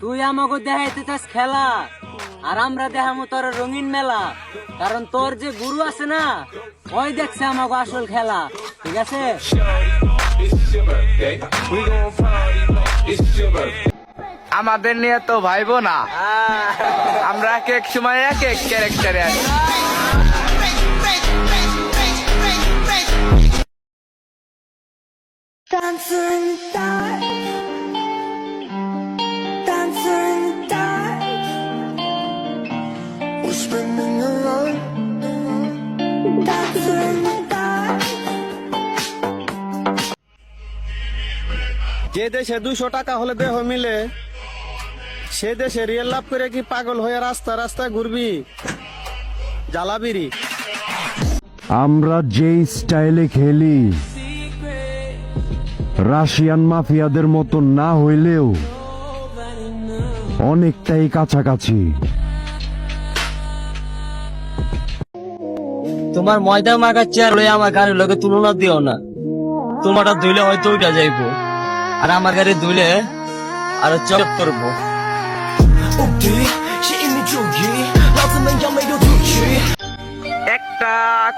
তুই আমাকে দেখাইতে চাস খেলা। আর আমরা দেখামো তোর রঙিন মেলা। কারণ তোর যে গুরু আছে না ওই দেখছে আমাকে আসল খেলা। ঠিক আছে? আমাদের নিয়ে তো ভাইবো না। আমরা এক এক সময় এক এক ক্যারেক্টারে আছি। Dancer in যে দেশে দুশো টাকা হলে দেহ মিলে সে দেশে রিয়েল লাভ করে কি পাগল হয়ে রাস্তা রাস্তায় ঘুরবি? জ্বালাবিরি। আমরা যেই স্টাইলে খেলি রাশিয়ান মাফিয়াদের মতো না হইলেও অনেকটাই কাছাকাছি। তোমার ময়দা মাখা চেয়ার লয়ে আমার গাড়ির লোকে তুলনা দিও না। তোমারটা ধুইলে হয়তো উঠা যাইবো। আর আমার গাড়ি আরও চক করব। একটা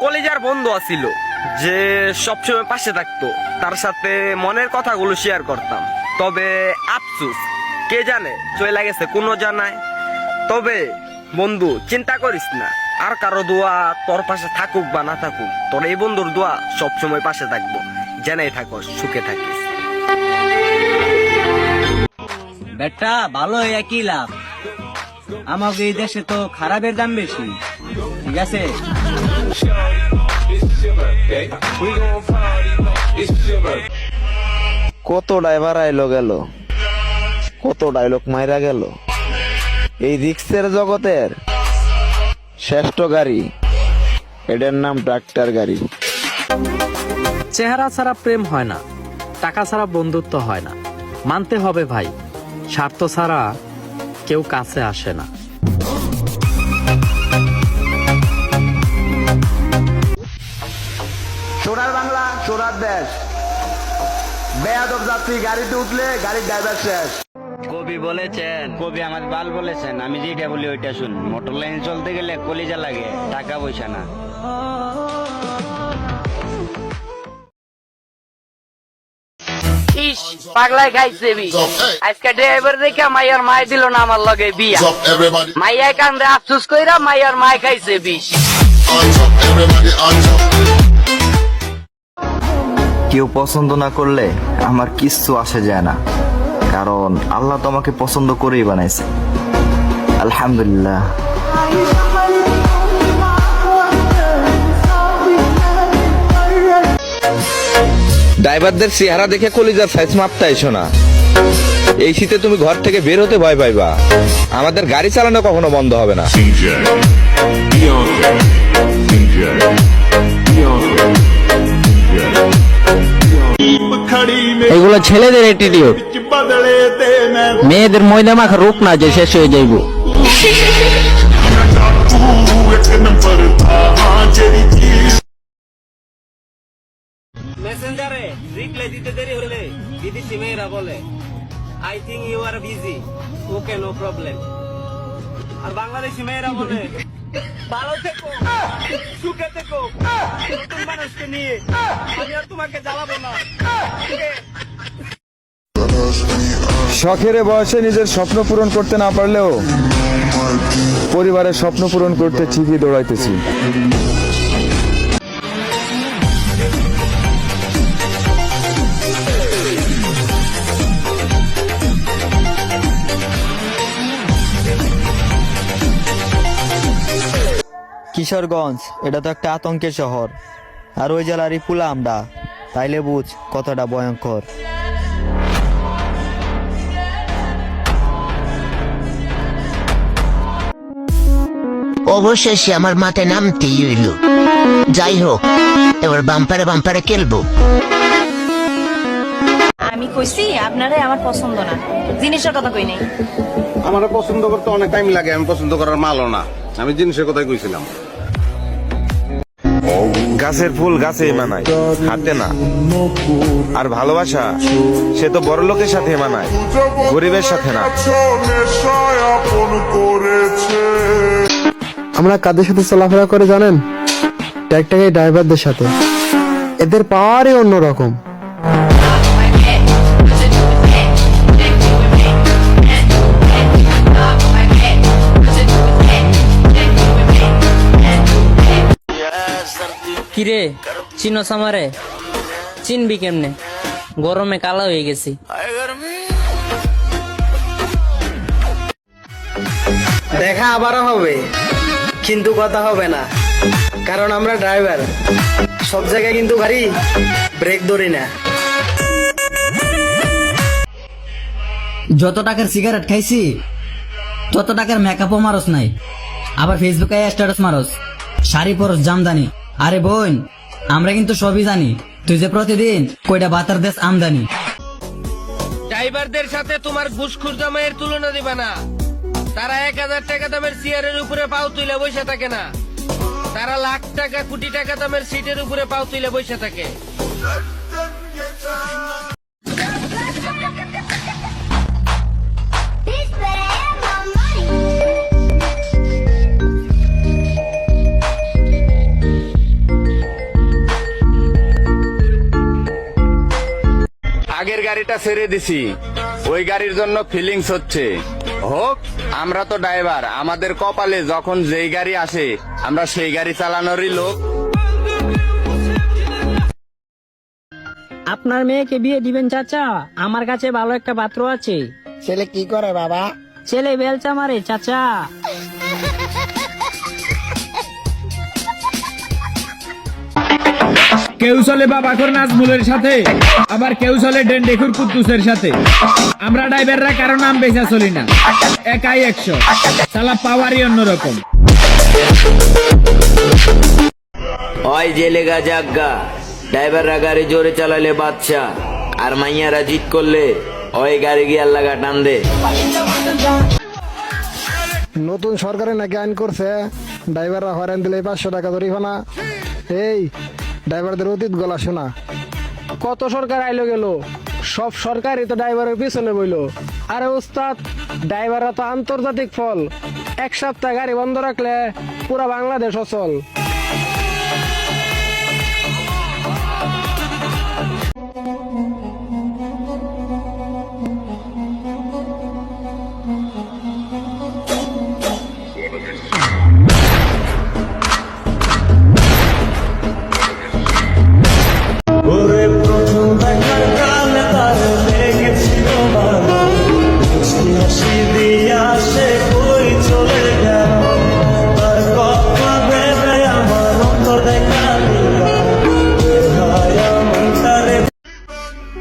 কলেজার বন্ধু আছিল যে সবসময় পাশে থাকতো। তার সাথে মনের কথাগুলো শেয়ার করতাম। তবে আফসুস কে জানে চলে গেছে কোনো জানায়। তবে বন্ধু চিন্তা করিস না। আর কারও দোয়া তোর পাশে থাকুক বা না থাকুক তোর এই বন্ধুর দোয়া সবসময় পাশে থাকব। জেনেই থাকো সুখে থাকিস। বেটা ভালো হয়ে কি লাভ। আমাকে এই দেশে তো খারাপের দাম বেশি। ঠিক আছে? কত ড্রাইভার আইলো গেল? কত ডায়লগ মাইরা গেল? এই রিক্সের জগতের শ্রেষ্ঠ গাড়ি এটার নাম ট্রাক্টর গাড়ি। চেহারা ছাড়া প্রেম হয় না। টাকা ছাড়া বন্ধুত্ব হয় না। মানতে হবে ভাই স্বার্থ ছাড়া কেউ কাছে আসে না। সোনার বাংলা সোনার দেশ। বেয়াদব যাত্রী গাড়িতে উঠলে গাড়ির ড্রাইভার শেষ। কবি বলেছেন কবি আমার বাল বলেছেন আমি যেটা বলি ওইটা শুন মোটর লাইন চলতে গেলে কলিজা লাগে টাকা পয়সা না। ইস পাগলাই খাইছে বি। আজকে ড্রাইভার দেখে মাইয়ার মাই দিল না আমার লগে বিয়া। মাইয়া কান্দে আফসুস কইরা মাইয়ার মাই খাইছে বিষ top. কেউ পছন্দ না করলে আমার কিচ্ছু আসে যায় না। কারণ আল্লাহ তো আমাকে পছন্দ করেই বানাইছে। আলহামদুলিল্লাহ। ড্রাইভারদের চেহারা দেখে কলিজার সাইজ মাপতে আইসো না এই শীতে তুমি ঘর থেকে বের হতে ভয় পাইবা আমাদের গাড়ি চালানো কখনো বন্ধ হবে না. এগুলো ছেলেদের অ্যাটিটিউড মেয়েদের ময়দা মাখা রূপ না যে শেষ হয়ে যাইব মেসেঞ্জারে রিপ্লাই দিতে দেরি হলে বিদেশি মেয়েরা বলে I think you are busy okay no problem আর বাংলাদেশি মেয়েরা বলে, ভালো থেকো, সুখে থেকো। নতুন মানুষকে নিয়ে আমি আর তোমাকে জ্বালাবো না। শখের বয়সে নিজের স্বপ্ন পূরণ করতে না পারলেও পরিবারের স্বপ্ন পূরণ করতে ঠিকই দৌড়াইতেছি। কিশোরগঞ্জ এটা তো একটা আতঙ্কের শহর। আর ওই জেলারই পুলা আমরা তাইলে বুঝ কতটা ভয়ঙ্কর। অবশেষে আমার মাথায় নামতেই হইল। যাই হোক এবার বাম্পারে বাম্পারে খেলব। আমি কইছি আপনারে আমার পছন্দ না। জিনিসের কথা কই নাই। আমার পছন্দ করতে অনেক টাইম লাগে আমি পছন্দ করার মালও না। আমি জিনিসের কথাই কইছিলাম। গাছের ফুল গাছে মানায় হাতে না। আর ভালোবাসা, সে তো বড় লোকের সাথে মানায় গরিবের সাথে না। আমরা কাদের সাথে চলাফেরা করে জানেন? ট্যাকটাকে ড্রাইভারদের সাথে। এদের পাওয়ারই অন্যরকম। কিরে? চিনো সামারে চিনবি কেমনে? গরমে কালো হয়ে গেছি। দেখা আবারও হবে কিন্তু কথা হবে না কারণ আমরা ড্রাইভার। সব জায়গায় কিন্তু গাড়ি ব্রেক ধরি না। যত টাকার সিগারেট খাইছি তত টাকার মেকআপও মারস নাই। আবার ফেসবুকে স্ট্যাটাস মারস। শাড়ি পরস জামদানি। আরে বোন, আমরা কিন্তু সবই জানি। তুই যে প্রতিদিন কয়টা বাতার দেশ আমদানি। ড্রাইভারদের সাথে তোমার ঘুষখুর জামাইয়ের তুলনা দিবা না। তারা এক হাজার টাকা দামের চেয়ারের উপরে পাও তুলে বসে থাকে না। তারা লাখ টাকা, কোটি টাকা দামের সিটের উপরে পাও তুলে বসে থাকে। গাড়িটা ছেড়ে দিছি। ওই গাড়ির জন্য ফিলিংস হচ্ছে। হোক আমরা তো ড্রাইভার আমাদের কপালে যখন যেই গাড়ি আসে আমরা সেই গাড়ি চালানোরই লোক। আপনার মেয়েকে বিয়ে দিবেন চাচা? আমার কাছে ভালো একটা পাত্র আছে। ছেলে কি করে বাবা? ছেলে বেলচা মারে চাচা। কেউ চলে বাবাখর নাজমুলের সাথে আবার কেউ চলে ডেন্ডেখুর কুদ্দুসের সাথে। আমরা ড্রাইভাররা কারও নাম বেচা চলি না। একাই একশো। সালা পাওয়ারই অন্যরকম। ওই জেলেগা জাগা ড্রাইভাররা গাড়ি জোরে চালালে বাচ্চা আর মাইয়ারা জিত করলে ওই গাড়ি গিয়ার লাগা টান দে। নতুন সরকারে নাকি আইন করছে ড্রাইভাররা হরেন দিলে পাঁচশো টাকা জরিমানা এই ড্রাইভারদের অতীত গলা শোনা। কত সরকার আইলো গেল? সব সরকারই তো ড্রাইভারের পিছনে বইল। আরে উস্তাদ ড্রাইভাররা তো আন্তর্জাতিক ফল। এক সপ্তাহ গাড়ি বন্ধ রাখলে পুরা বাংলাদেশ অচল।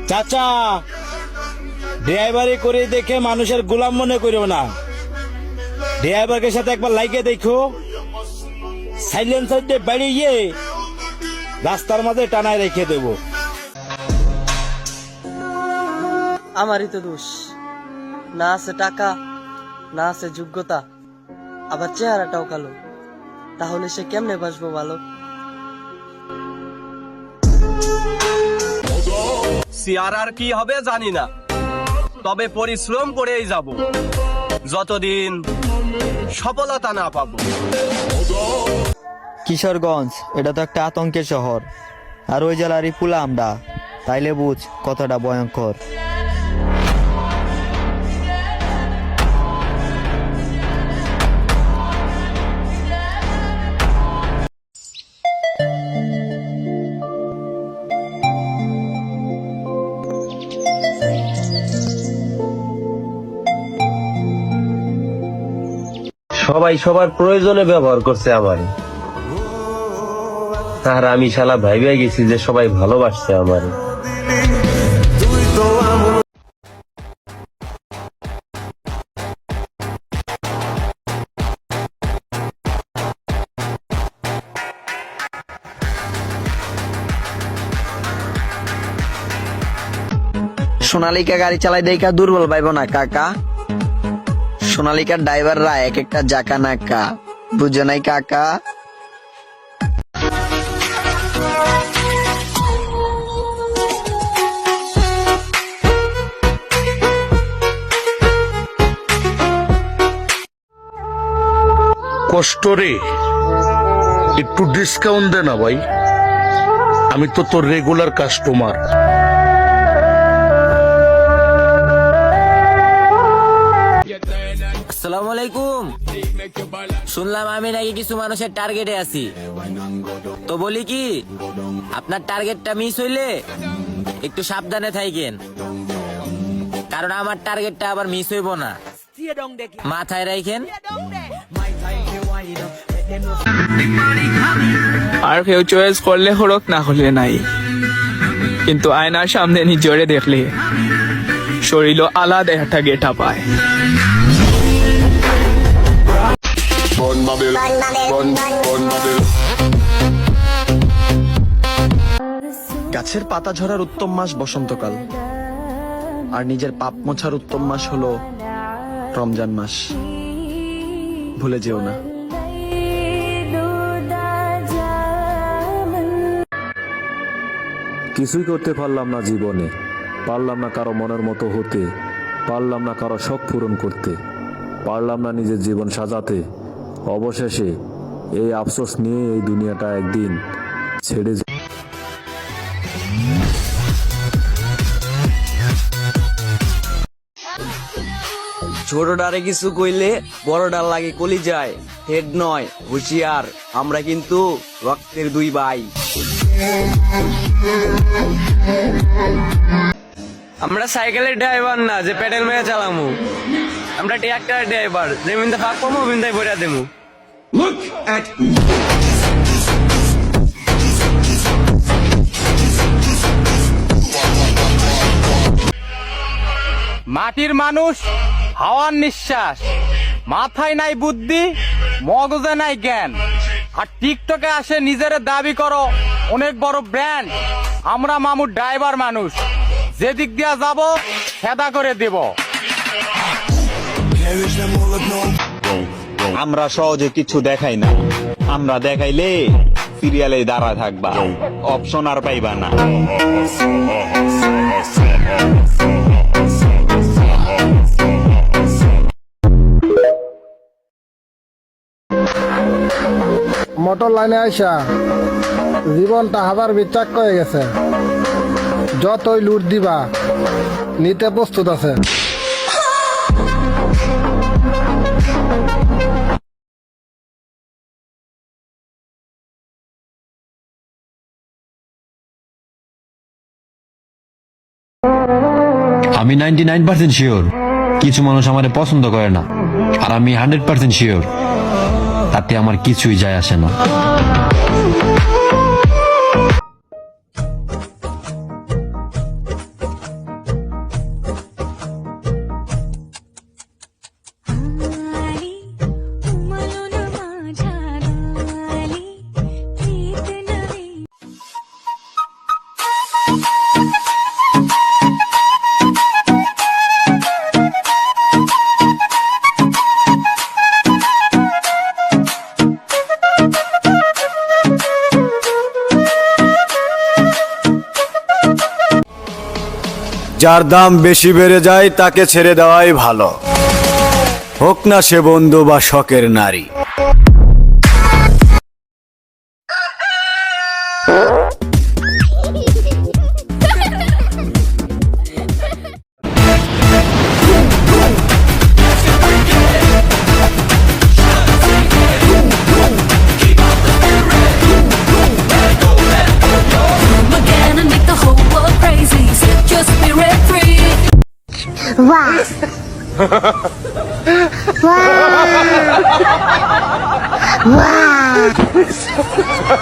চাচা, ড্রাইভারি করে দেখে মানুষের গোলাম মনে করিও না। ড্রাইভারের সাথে একবার লাইকে দেখো। সাইলেন্সার দিয়ে বেরিয়ে রাস্তার মাঝে টানায় রেখে দেবো। আমারই তো দোষ। না আছে টাকা, না আছে যোগ্যতা, আবার চেহারাটাও কালো। তাহলে সে কেমনে বাসবো ভালো সিয়ারার কি হবে জানি না। তবে পরিশ্রম করেই যাব। যতদিন সফলতা না পাব। কিশোরগঞ্জ, এটা তো একটা আতঙ্কের শহর। আর ওই জেলারই পুলা আমরা তাইলে বুঝ কতটা ভয়ঙ্কর। সবাই সবার প্রয়োজনে ব্যবহার করছে আমার। আর আমি শালা ভাইবে গেছি যে সবাই ভালোবাসছে আমার। সোনালিকা গাড়ি চালাই দেখা দুর্বল পাইব না, কাকা। সোনালিকার ড্রাইভাররা এক একটা জাকা নাকা। বুঝে নাই কাকা? কষ্ট রে। একটু ডিসকাউন্ট দে না ভাই। আমি তো তোর রেগুলার কাস্টমার শুনলাম আমি নাকি কিছু মানুষের টার্গেটে আছি। তো বলি কি, আপনার টার্গেটটা মিস হইলে একটু সাবধানে থাকেন কারণ আমার টার্গেটটা আবার মিস হইব না। মাথায় রাখেন আর কেউ চয়েস করলে হরক না হলে নাই। কিন্তু আয়নার সামনে নিজরে দেখলে শরীর আলাদা একটা গেটা পায়। গাছের পাতা ঝরার উত্তম মাস বসন্তকাল। আর নিজের পাপ মোছার উত্তম মাস হলো রমজান মাস। ভুলে যেও না। কিছুই করতে পারলাম না জীবনে। পারলাম না কারও মনের মতো হতে। পারলাম না কারও শখ পূরণ করতে। পারলাম না নিজের জীবন সাজাতে। অবশেষে এই আফসোস নিয়ে এই দুনিয়াটা একদিন ছেড়ে যে- ছোটটারে কিছু কইলে বড়টার লাগে কলি যায় হেড নয় হুশিয়ার। আমরা কিন্তু রক্তের দুই ভাই। আমরা সাইকেলের ড্রাইভার না যে পেডেল মেরে চালামু। আমরা ট্রাক্টর ড্রাইভার যে মিন্দা ফাঁক পামু মিন্দাই ভরে দেমু মাটির মানুষ হাওয়ার নিঃশ্বাস। মাথায় নাই বুদ্ধি মগজে নাই জ্ঞান। আর টিকটকে আসে নিজের দাবি করো অনেক বড় ব্র্যান্ড আমরা মামুর ড্রাইভার মানুষ। যেদিক দিয়া যাব সেদা করে দেব। আমরা সহজে কিছু দেখাই না। আমরা দেখাইলে সিরিয়ালে দাঁড়া থাকবা। অপশন আর পাইবা না। মোটর লাইনে আইসা, জীবনটা হাবার বিচাক হয়ে গেছে। যতই লুট দিবা, নিতে প্রস্তুত আছে। আমি নাইনটি নাইন পার্সেন্ট শিওর কিছু মানুষ আমার পছন্দ করে না। আর আমি হান্ড্রেড পার্সেন্ট শিওর তাতে আমার কিছুই যায় আসে না। যার দাম বেশি বেড়ে যায় তাকে ছেড়ে দেওয়াই ভালো। হোক না সে বন্ধু বা শখের নারী। Wow. wow.